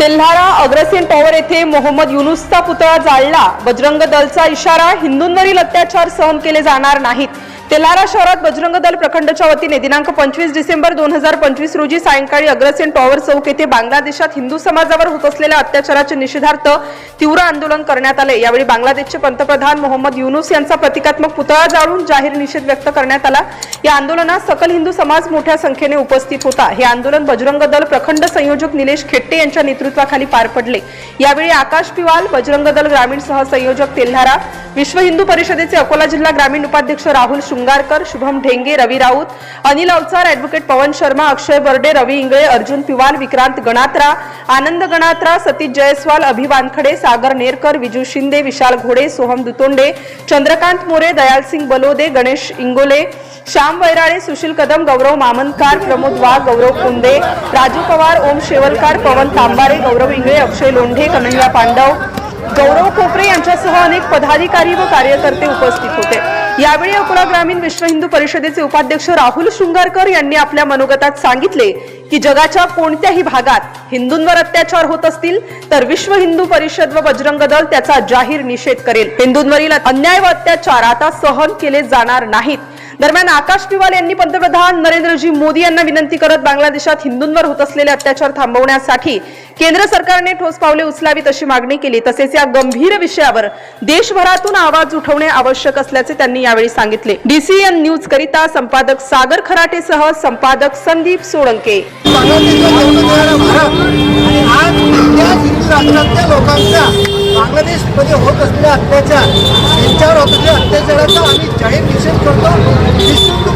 Telhara Agrasen tower येथे मोहम्मद युनुसचा पुतळा जाळला. बजरंग दलचा इशारा हिंदूंवरील अत्याचार सहन केले जाणार नाहीत. तेल्हारा शहरात बजरंग दल प्रखंडच्या वतीने दिनांक पंचवीस डिसेंबर दोन हजार पंचवीस रोजी सायंकाळी अग्रसेन टॉवर चौक येथे बांगलादेशात हिंदू समाजावर होत असलेल्या अत्याचाराच्या निषेधार्थ तीव्र आंदोलन करण्यात आले. यावेळी बांगलादेशचे पंतप्रधान मोहम्मद युनुस यांचा प्रतिकात्मक पुतळा जाळून जाहीर निषेध व्यक्त करण्यात आला. या आंदोलनात सकल हिंदू समाज मोठ्या संख्येने उपस्थित होता. हे आंदोलन बजरंग दल प्रखंड संयोजक निलेश खेट्टे यांच्या नेतृत्वाखाली पार पडले. यावेळी आकाश पिवाल बजरंग दल ग्रामीण सहसंयोजक तेल्हारा विश्व हिंदू परिषदेचे अकोला जिल्हा ग्रामीण उपाध्यक्ष राहुल शुंगारकर शुभम ढेंगे रवी राऊत अनिल अवचार ऍडव्होकेट पवन शर्मा अक्षय बर्डे रवी इंगळे अर्जुन पिवार विक्रांत गणात्रा आनंद गणात्रा सतीश जयस्वाल अभि वानखडे सागर नेरकर विजू शिंदे विशाल घोडे सोहम दुतोंडे चंद्रकांत मोरे दयालसिंग बलोदे गणेश इंगोले श्याम वैराळे सुशील कदम गौरव मामनकार प्रमोद वाघ गौरव कुंदे राजू पवार ओम शेवलकार पवन तांबारे गौरव इंगळे अक्षय लोंढे कन्हैया पांडव गौरव खोपरे यांच्यासह अनेक पदाधिकारी व कार्यकर्ते उपस्थित होते. यावेळी अकोला ग्रामीण विश्व हिंदू परिषदेचे उपाध्यक्ष राहुल शृंगारकर यांनी आपल्या मनोगतात सांगितले की जगाच्या कोणत्याही भागात हिंदूंवर अत्याचार होत असतील तर विश्व हिंदू परिषद व बजरंग दल त्याचा जाहीर निषेध करेल. हिंदूंवरील अन्याय व अत्याचार आता सहन केले जाणार नाहीत. दरम्यान आकाश पिवाल यांनी पंतप्रधान नरेंद्रजी मोदी यांना विनंती करत बांगलादेशात हिंदूंवर होत असलेले अत्याचार थांबवण्यासाठी केंद्र सरकारने ठोस पावले उचलावीत अशी मागणी केली. तसेच या गंभीर विषयावर देशभरातून आवाज उठवणे आवश्यक असल्याचे त्यांनी यावेळी सांगितले. डीसीएन न्यूज करिता संपादक सागर खराटेसह संपादक संदीप सोळंके. भारत आज हिंदू राष्ट्रातल्या लोकांचा बांगलादेशमध्ये होत असलेला अत्याचार त्यांच्यावर होत असलेल्या अत्याचाराचा आम्ही जाहीर निषेध करतो.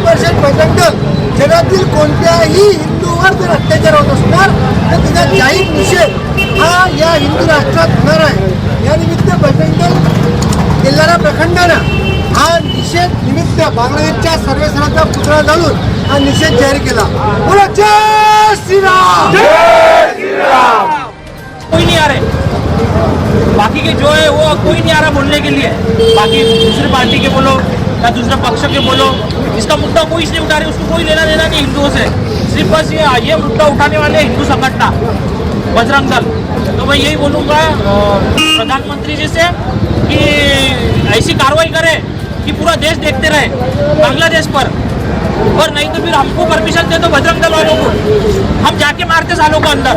परिषद बजरंग दल जगातील कोणत्याही हिंदूवर जर अत्याचार होत असणार तर त्याचा जाहीर निषेध हा या हिंदू राष्ट्रात होणार आहे. या निमित्त बजरंग दल तेल्हारा प्रखंडानं हा निषेध निमित्त बांगलादेशच्या सर्वेसरांचा पुतळा जाळून हा निषेध जाहीर केला. बोला जय श्रीराम! कोई नहीं आ रहे बाकी के जो है, वो कोई नहीं आ रहा बोलने के लिए। बाकी दूसरी पार्टी के बोलो, या दूसरे पक्ष के बोलो, इसका मुद्दा कोई नहीं उठा रहे उसको कोई लेना देना नहीं, हिंदुओं से। सिर्फ़ बस ये ये मुद्दा उठाने वाले हिंदू संगठना बजरंग दल। तो मैं यही बोलूँगा प्रधानमंत्री जी से कि ऐसी कार्रवाई करे कि पूरा देश देखते रहे, बांग्लादेश पर। और नहीं तो फिर हमको परमिशन दे दो बजरंग दल वालों को। हम जाके मारते सालों को अंदर।